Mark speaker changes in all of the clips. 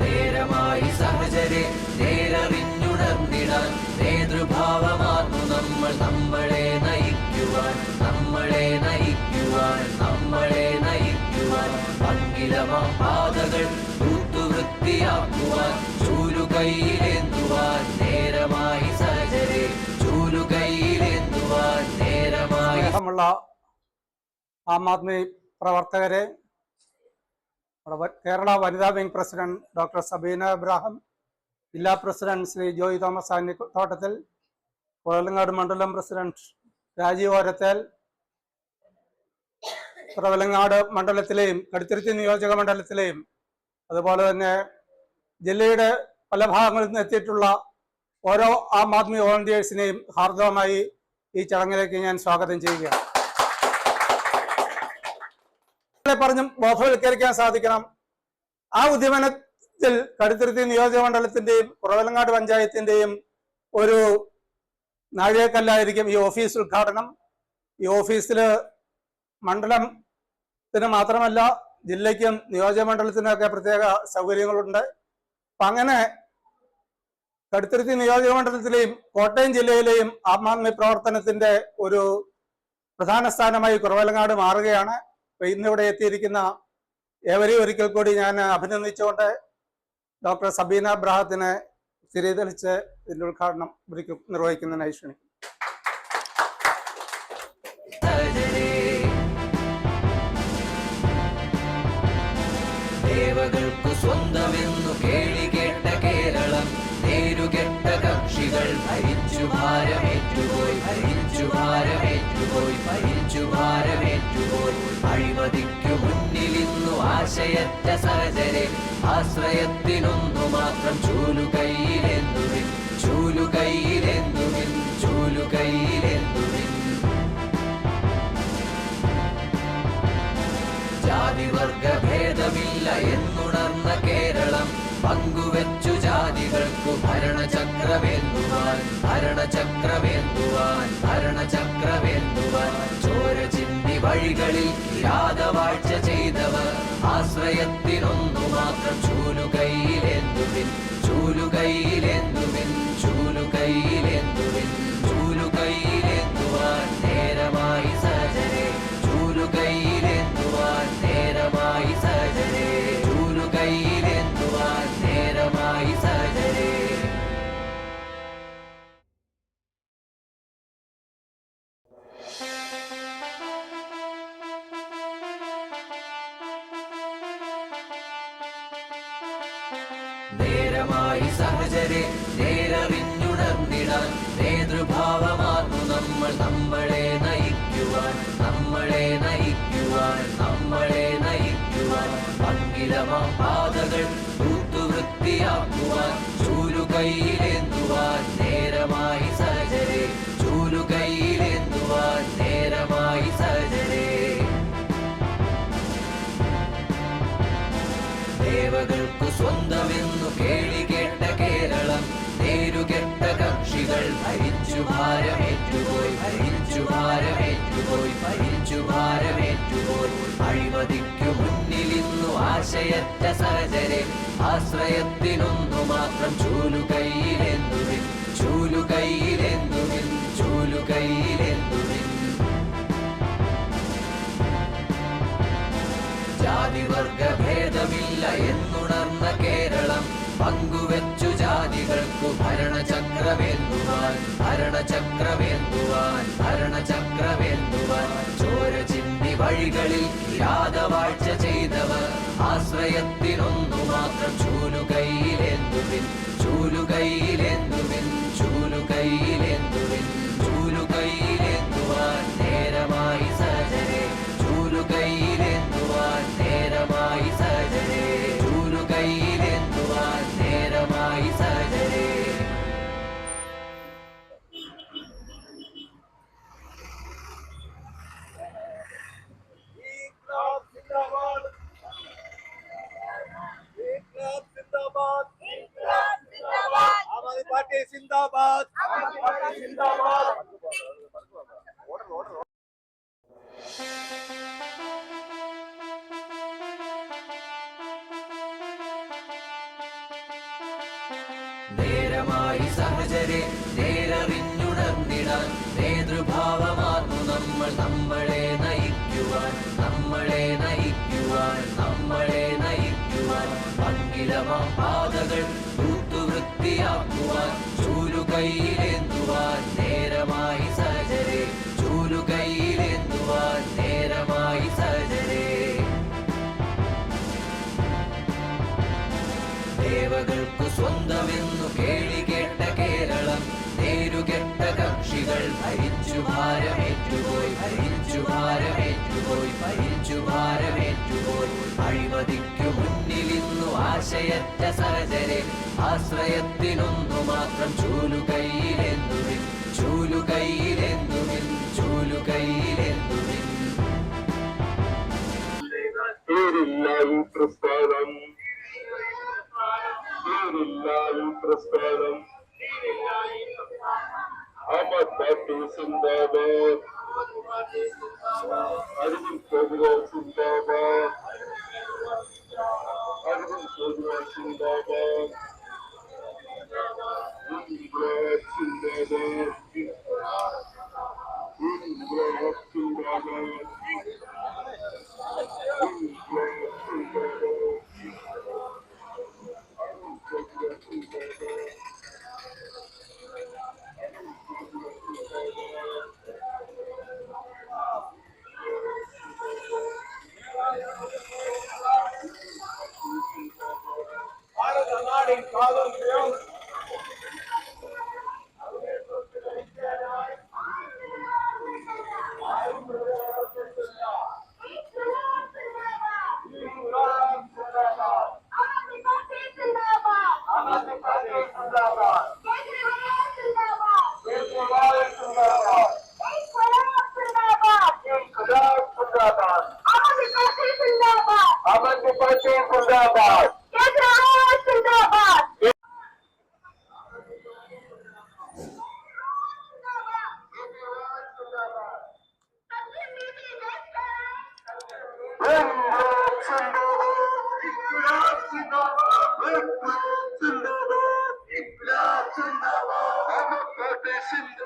Speaker 1: നേരമായി സഹചരെ നേരറിഞ്ഞുണർന്നിടാൻ നേതൃഭാവമാർന്നു നമ്മൾ നമ്മളെ നയിക്കുവാൻ നമ്മളെ നയിക്കുവാൻ നമ്മളെ നയിക്കുവാൻ. പങ്കിലമാം പാതകൾ തൂത്തുവൃത്തിയാക്കുവാൻ ചൂലുകൈയിലേന്തുവാൻ നേരമായി സഹചരെ ചൂലുകൈയിലേന്തുവാൻ നേരമായി.
Speaker 2: സ്നേഹമുള്ള ആം ആദ്മി പ്രവർത്തകരെ നമ്മുടെ കേരള വനിതാ wing president doctor Sabina Ibrahim ജില്ലാ പ്രസിഡന്റ് ശ്രീ ജോയ് തോമസ് തോട്ടത്തിൽ കുഴലങ്ങാട് മണ്ഡലം പ്രസിഡന്റ് രാജീവ് ഓരത്തേൽ പ്രവലങ്ങാട് മണ്ഡലത്തിലെയും കടുത്തിരുത്തി നിയോജക മണ്ഡലത്തിലെയും അതുപോലെ തന്നെ ജില്ലയുടെ പല ഭാഗങ്ങളിൽ നിന്ന് എത്തിയിട്ടുള്ള ഓരോ ആം ആദ്മി വോളണ്ടിയേഴ്സിനെയും ഹാർദവമായി ഈ ചടങ്ങിലേക്ക് ഞാൻ സ്വാഗതം ചെയ്യുകയാണ്. പറഞ്ഞ് ബോധവൽക്കരിക്കാൻ സാധിക്കണം. ആ ഉദ്യമനത്തിൽ കടുത്തിരുത്തി നിയോജക മണ്ഡലത്തിന്റെയും കുറവലങ്ങാട് പഞ്ചായത്തിന്റെയും ഒരു നാഴികക്കല്ലായിരിക്കും ഈ ഓഫീസ് ഉദ്ഘാടനം. ഈ ഓഫീസിൽ മണ്ഡലത്തിന് മാത്രമല്ല ജില്ലയ്ക്കും നിയോജക മണ്ഡലത്തിനൊക്കെ പ്രത്യേക സൗകര്യങ്ങളുണ്ട്. അപ്പൊ അങ്ങനെ കടുത്തിരുത്തി നിയോജക മണ്ഡലത്തിലെയും കോട്ടയം ജില്ലയിലെയും ആം ആദ്മി പ്രവർത്തനത്തിന്റെ ഒരു പ്രധാന സ്ഥാനമായി കുറവലങ്ങാട് മാറുകയാണ്. ഇന്നിവിടെ എത്തിയിരിക്കുന്ന ഏവരെയും ഒരിക്കൽ കൂടി ഞാൻ അഭിനന്ദിച്ചുകൊണ്ട് ഡോക്ടർ സബീന അബ്രാഹത്തിനെ സ്ഥിരീകരിച്ച് ഇതിന്റെ ഉദ്ഘാടനം ഒരിക്കൽ നിർവഹിക്കുന്നതിനായി ക്ഷണിക്കും.
Speaker 1: സ്വന്തമെന്നു കേളി ഭാരമേറ്റുപോയി ഭരിച്ചു ഭാരമേറ്റുപോയി ഭരിച്ചു ഭാരമേറ്റുപോയി. അഴിമതിക്കു മുന്നിൽ ഇന്നു ആശയറ്റ സഹചരെ ആശ്രയത്തിനൊന്നു മാത്രം ചൂലുകൈയിലെന്തുവിൻ ചൂലുകൈയിലെന്തുവിൻ ചൂലുകൈയിലെന്തുവിൻ ജാതിവർഗ ഭേദമില്ല എന്നുണർന്ന ഭരണചക്രവേന്തുവാൻ ഭരണചക്രവേന്ദുവാൻ ചോര ചിന്തി വഴികളിൽ കിരാതവാഴ്ച ചെയ്തവർ ആശ്രയത്തിനൊന്നു മാത്രം ചൂലുകൈയിലേന്തുവിൻ ചൂലുകൈയിലേന്തുവിൻ ചൂലുകൈയിലേന്തുവിൻ നമ്മൾ നമ്മളെ നയിക്കുവാൻ നമ്മളെ നയിക്കുവാൻ നമ്മളെ നയിക്കുവാൻ. ചൂരു നേരമായി നേരമായി സ്വന്തമെന്നു കേളി കക്ഷികൾ ഭരിച്ചു ഭാരമേറ്റുപോയി ഭരിച്ചു ഭാരമേറ്റുപോയി ഭരിച്ചു ഭാരമേറ്റുപോയി. അഴിമതിക്കു മുന്നിൽ ഇന്നു ആശയറ്റ സഹചരെ ആശ്രയത്തിനൊന്നു മാത്രം ചൂലുകൈയിലെന്തുവിൻ ചൂലുകൈയിലെന്തുവിൻ ചൂലുകൈയിലെന്തുവിൻ ജാതിവർഗ ഭേദമില്ല എന്നുണർന്ന ഭരണചക്രവേന്തുവാൻ ഭരണചക്രവേന്തുവാൻ ചോര ചിന്തി വഴികളിൽ കിരാതവാഴ്ച ചെയ്തവർ ആശ്രയത്തിനൊന്നു മാത്രം ചൂലുകൈയിലേന്തുവിൻ ചൂലുകൈയിലേന്തുവിൻ ചൂലുകൈയിലേന്തുവിൻ. ചൂലുകൈയിലേന്തുവാൻ നേരമായി സഹചരെ ചൂലുകൈയിലേന്തുവാൻ നേരമായി സഹചരെ ദേവകൾക്കു സ്വന്തമെന്നു കേളി കേട്ട കേരളം നേരുകെട്ട കക്ഷികൾ ഭരിച്ചു ഭാരമേറ്റുപോയി ഭരിച്ചു ഭാരമേറ്റുപോയി ഭരിച്ചു ഭാരമേറ്റുപോയി. മുന്നിലിന്നു ആശയറ്റ സഹചരി ആശ്രയത്തിനൊന്നു മാത്രം ചൂലുകൈയിലെന്തുവിൻ ചൂലുകൈയിലെന്തുവിൻ ചൂലുകൈയിലെന്തുവിൻ
Speaker 3: പ്രസ്ഥാനം ആബാദ് പാർട്ടി സിന്ദാബാദ്. അരവിന്ദ് കെജ്രിവാൾ സിന്ദാബാദ്. blessing, baby. Blessing, baby. जिंदाबाद जिंदाबाद İnkılap zindabad, İnkılap zindabad, Ama kardeşim de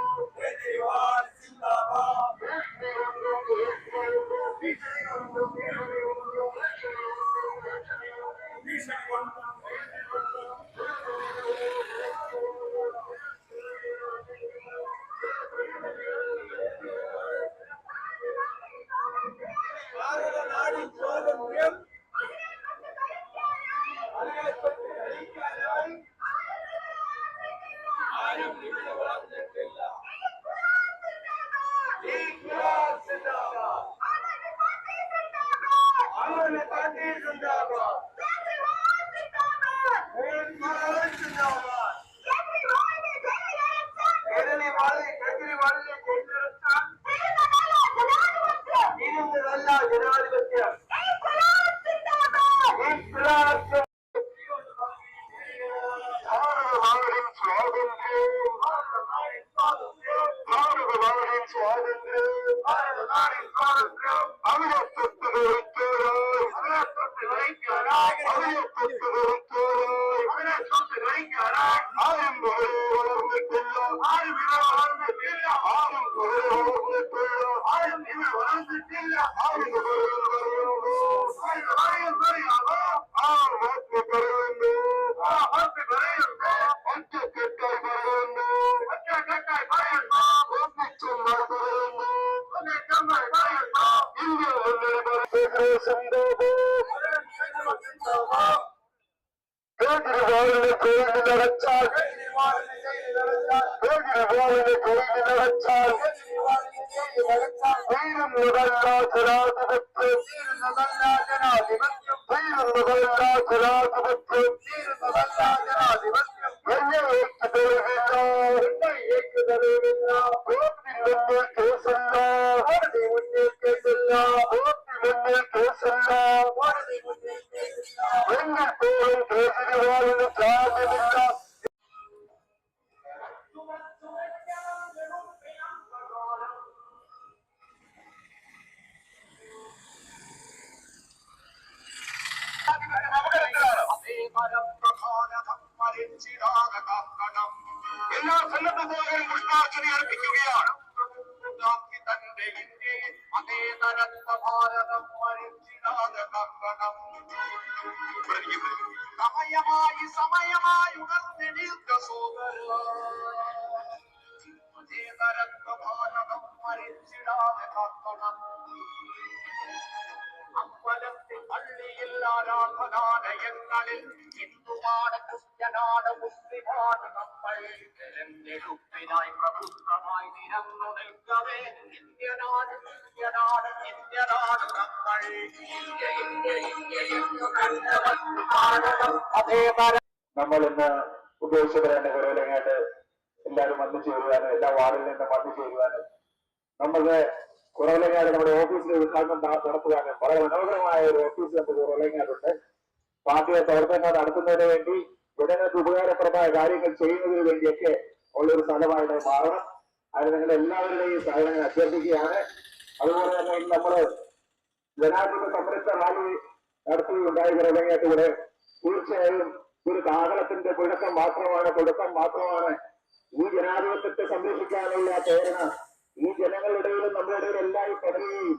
Speaker 3: തീരുന്നതല്ല ജനാധിപത്യം തീരുന്നതല്ല ജനാധിപത്യം തീരുന്നതല്ല ജനാധിപത്യം തീരുന്നതല്ല ആരാധനാലയങ്ങളിൽ ഹിന്ദുവാണ് ക്രിസ്ത്യനാണ് മുസ്ലിമാണ് നമ്മൾ. തെരഞ്ഞെടുപ്പിനായി പ്രബുദ്ധമായി നിരന്നു നിൽക്കവേ ഇന്ത്യനാട് ഇന്ത്യനാട് ഇന്ത്യനാട് നമ്മൾ.
Speaker 4: നമ്മൾ ഇന്ന് ഉദ്ദേശിച്ചവരാണ് കുറവിലങ്ങാട്ട് എല്ലാവരും വന്നു ചേരുവാനും എല്ലാ വാർഡിൽ നിന്നും വന്നു ചേരുവാനും നമ്മളുടെ കുറവിലങ്ങാട് നമ്മുടെ ഓഫീസിലെ ഉദ്ഘാടനം നടത്തുവാനും വളരെ മനോഹരമായ ഒരു ഓഫീസ് നമുക്ക് കുറവിലങ്ങാടുണ്ട്. പാർട്ടിയുടെ പ്രവർത്തനങ്ങൾ നടത്തുന്നതിന് വേണ്ടി ജനങ്ങൾക്ക് ഉപകാരപ്രദമായ കാര്യങ്ങൾ ചെയ്യുന്നതിന് വേണ്ടിയൊക്കെ ഉള്ളൊരു സ്ഥലമായിട്ട് മാറണം. അതിന് നിങ്ങൾ എല്ലാവരുടെയും സഹകരണം അഭ്യർത്ഥിക്കുകയാണ്. അതുപോലെ തന്നെ നമ്മൾ ജനാധിപത്യ സംരക്ഷണ റാലി നടത്തുകയുണ്ടായി കുറവിലങ്ങാട്ട് ഇവിടെ. തീർച്ചയായും ഒരു താകളത്തിന്റെ പിടുത്തം മാത്രമാണ് തുടക്കം മാത്രമാണ്. ഈ ജനാധിപത്യത്തെ സംരക്ഷിക്കാനുള്ള പ്രേരണ ഈ ജനങ്ങളുടെ നമ്മുടെ ഇടയിലും എല്ലാവരും പടരുകയും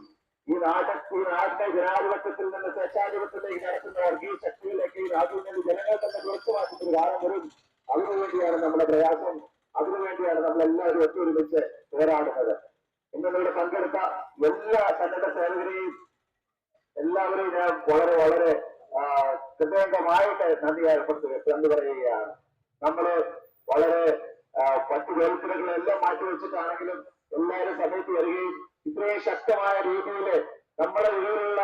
Speaker 4: ഈ നാട്ട ഈ നാട്ടിലെ ജനാധിപത്യത്തിൽ നിന്ന് സ്വേച്ഛാധിപത്യത്തിലേക്ക് നടത്തുന്ന വർഗീയ ശക്തിയിലേക്ക് ഈ നാട്ടിൽ നിന്ന് ജനങ്ങൾ തന്നെ മാറ്റുന്ന ഒരു കാലം വരും. അതിനുവേണ്ടിയാണ് നമ്മുടെ പ്രയാസം. അതിനുവേണ്ടിയാണ് നമ്മൾ എല്ലാവരും ഒത്തൊരുമിച്ച് പോരാടുന്നത്. ഇന്ന് പങ്കെടുത്ത എല്ലാ സന്നദ്ധ സേവകരെയും എല്ലാവരെയും ഞാൻ വളരെ വളരെ ഹൃദയംഗമായിട്ട് നന്ദി ഏർപ്പെടുത്തുക എന്ന് പറയുകയാണ്. നമ്മൾ വളരെ പത്ത് മറ്റു വേൽപ്പനകളെല്ലാം മാറ്റിവെച്ചിട്ടാണെങ്കിലും എല്ലാവരും സമയത്ത് വരികയും ഇത്രയും ശക്തമായ രീതിയിൽ നമ്മുടെ ഉള്ളിലുള്ള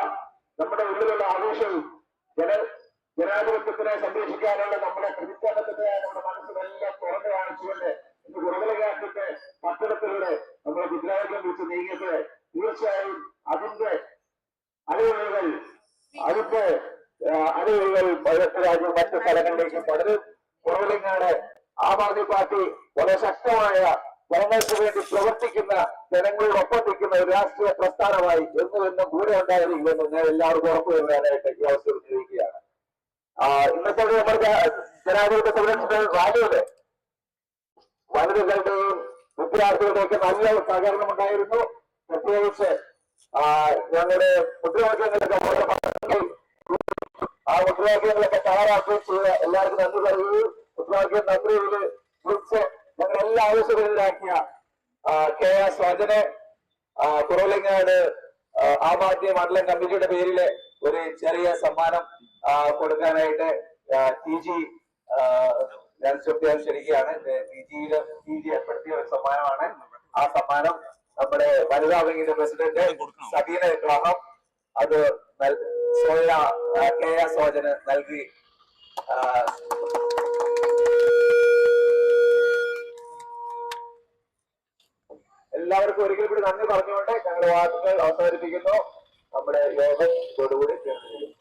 Speaker 4: നമ്മുടെ ഉള്ളിലുള്ള ആവേശവും ജന ജനാധിപത്യത്തിനെ സംരക്ഷിക്കാനുള്ള നമ്മുടെ പ്രതിജ്ഞാബദ്ധതയായ നമ്മുടെ മനസ്സിലെല്ലാം തുറന്നു കാണിച്ചുകൊണ്ട് ഇന്ന് കുറവിലകാറ്റത്തെ പട്ടണത്തിലൂടെ നമ്മുടെ ഗുജറാത്തിലും വിളിച്ച് നീങ്ങിയത് തീർച്ചയായും അതിന്റെ അലവുകൾ അതിന്റെ അലവുകൾ രാജ്യം മറ്റു സ്ഥലങ്ങളിലേക്ക് പടരും. കുറവിലങ്ങാട് ആം ആദ്മി പാർട്ടി വളരെ ശക്തമായ ജനങ്ങൾക്ക് വേണ്ടി പ്രവർത്തിക്കുന്ന ജനങ്ങളോടൊപ്പം നിൽക്കുന്ന ഒരു രാഷ്ട്രീയ പ്രസ്ഥാനമായി എന്നും എന്നും കൂടെ ഉണ്ടായിരിക്കുമെന്ന് ഞാൻ എല്ലാവർക്കും ഉറപ്പു വരുവാനായിട്ട് ഈ അവസരം ചെയ്യുകയാണ് ഇന്നത്തെ നമ്മുടെ ജനാധിപത്യ സംരക്ഷണ റാലിയുടെ വനിതകളുടെയും വിദ്യാർത്ഥികളുടെയൊക്കെ നല്ല സഹകരണം ഉണ്ടായിരുന്നു പ്രത്യേകിച്ച് ഞങ്ങളുടെ മുദ്രാവാക്യങ്ങളൊക്കെ ആ മുദ്രാവാക്യങ്ങളൊക്കെ തയ്യാറാക്കുകയും ചെയ്ത് എല്ലാവർക്കും നന്ദി പറയുകയും മുദ്രാവാക്യം നന്ദിയിൽ വിളിച്ച് ഞങ്ങൾ എല്ലാ ആവശ്യങ്ങളിലാക്കിയ കെ എസ് വചനെ കുറവലങ്ങാട് ആം ആദ്മി മണ്ഡലം കമ്മിറ്റിയുടെ പേരിൽ ഒരു ചെറിയ സമ്മാനം കൊടുക്കാനായിട്ട് ടി ജി ഞാൻ ശ്രദ്ധയാൻ ക്ഷണിക്കുകയാണ്. ടി ജിയിൽ ടി ജി ഏർപ്പെടുത്തിയ ഒരു സമ്മാനമാണ്. ആ സമ്മാനം നമ്മുടെ വനിതാ വിങ്ങിന്റെ പ്രസിഡന്റ് സബീന വിവാഹം അത് സോയ കെ എസ് സോജന് നൽകി. എല്ലാവർക്കും ഒരിക്കൽ കൂടി നന്ദി പറഞ്ഞുകൊണ്ട് ഞങ്ങളുടെ വാക്കുകൾ അവസാനിപ്പിക്കുന്നു. നമ്മുടെ യോഗം ഇതോടുകൂടി തീർന്നിരിക്കുന്നു